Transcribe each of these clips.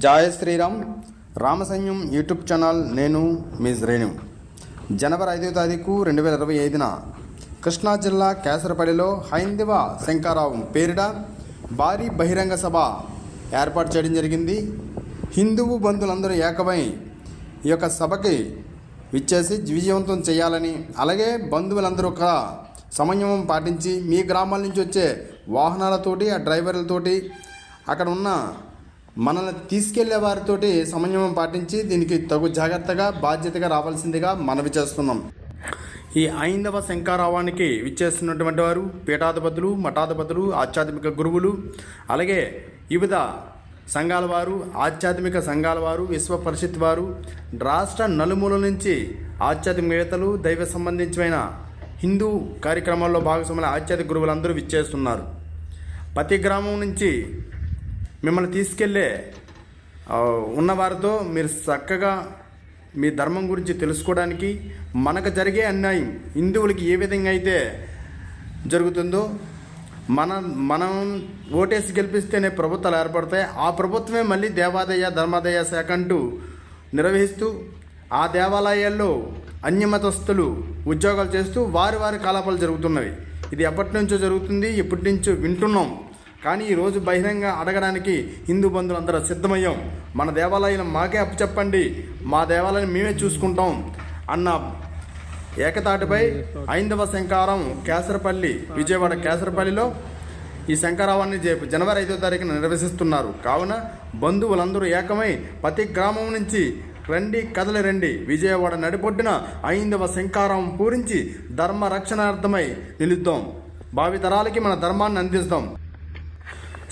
జయ Sriram Ramasainyam YouTube channel నేను మీ శ్రేణు జనవరి ఐదో తారీఖు రెండు వేల ఇరవై ఐదున కృష్ణా జిల్లా కేసరపల్లిలో హైందవ శంకారావు పేరిట భారీ బహిరంగ సభ ఏర్పాటు చేయడం జరిగింది. హిందువు బంధువులందరూ ఏకమై ఈ యొక్క సభకి విచ్చేసి విజయవంతం చేయాలని అలాగే బంధువులందరూ ఒక సమన్వయం పాటించి మీ గ్రామాల నుంచి వచ్చే వాహనాలతోటి ఆ డ్రైవర్లతోటి అక్కడ ఉన్న మనల్ని తీసుకెళ్ళే వారితోటి సమన్వయం పాటించి దీనికి తగు జాగ్రత్తగా బాధ్యతగా రావాల్సిందిగా మనవి చేస్తున్నాం. ఈ ఐందవ శంకారావానికి విచ్చేస్తున్నటువంటి వారు పీఠాధిపతులు మఠాధిపతులు ఆధ్యాత్మిక గురువులు అలాగే వివిధ సంఘాల వారు ఆధ్యాత్మిక సంఘాల వారు విశ్వ పరిషత్ వారు రాష్ట్ర నలుమూల నుంచి ఆధ్యాత్మికవేత్తలు దైవ సంబంధించిన హిందూ కార్యక్రమాల్లో భాగస్వాముల ఆధ్యాత్మిక గురువులందరూ విచ్చేస్తున్నారు. ప్రతి గ్రామం నుంచి మిమ్మల్ని తీసుకెళ్ళే ఉన్నవారితో మీరు చక్కగా మీ ధర్మం గురించి తెలుసుకోవడానికి మనకు జరిగే అన్యాయం హిందువులకి ఏ విధంగా అయితే జరుగుతుందో మన మనం ఓటేసి గెలిపిస్తేనే ప్రభుత్వాలు ఏర్పడతాయి. ఆ ప్రభుత్వమే మళ్ళీ దేవాదయ ధర్మాదయ శాఖ అంటూ నిర్వహిస్తూ ఆ దేవాలయాల్లో అన్యమతస్థులు ఉద్యోగాలు చేస్తూ వారి వారి కాలాపాలు జరుగుతున్నవి. ఇది ఎప్పటి నుంచో జరుగుతుంది ఎప్పటి నుంచో వింటున్నాం. కానీ ఈరోజు బహిరంగ అడగడానికి హిందూ బంధువులు అందరూ సిద్ధమయ్యాం. మన దేవాలయం మాకే అప్పచెప్పండి మా దేవాలయం మేమే చూసుకుంటాం. అన్న ఏకతాటిపై ఐందవ శంకారం కేసరపల్లి విజయవాడ కేసరపల్లిలో ఈ శంకరావాన్ని జే- జనవరి ఐదో తారీఖున నిర్వహిస్తున్నారు. కావున బంధువులందరూ ఏకమై ప్రతి గ్రామం నుంచి రండి కదలి రండి. విజయవాడ నడిపొడ్డున ఐందవ శంకారం పూరించి ధర్మ రక్షణార్థమై నిలుద్దాం. భావితరాలకి మన ధర్మాన్ని అందిస్తాం.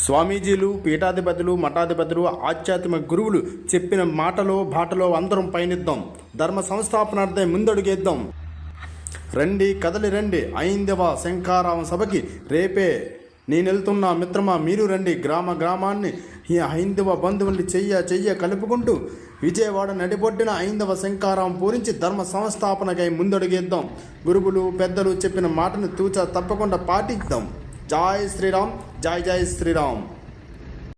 స్వామీజీలు పీఠాధిపతులు మఠాధిపతులు ఆధ్యాత్మిక గురువులు చెప్పిన మాటలో బాటలో అందరం పయనిద్దాం. ధర్మ సంస్థాపనార్థం ముందడుగేద్దాం. రండి కదలి రండి. ఐందవ శంకారామ సభకి రేపే. నేను వెళ్తున్నా మిత్రమా మీరు రండి. గ్రామ గ్రామాన్ని ఈ హైందవ బంధువుల్ని చెయ్య చెయ్య కలుపుకుంటూ విజయవాడ నడిబొడ్డిన ఐందవ శంకారం పూరించి ధర్మ సంస్థాపనకై ముందడుగేద్దాం. గురువులు పెద్దలు చెప్పిన మాటను తూచా తప్పకుండా పాటిద్దాం. జై శ్రీరామ్ జై జై శ్రీరామ్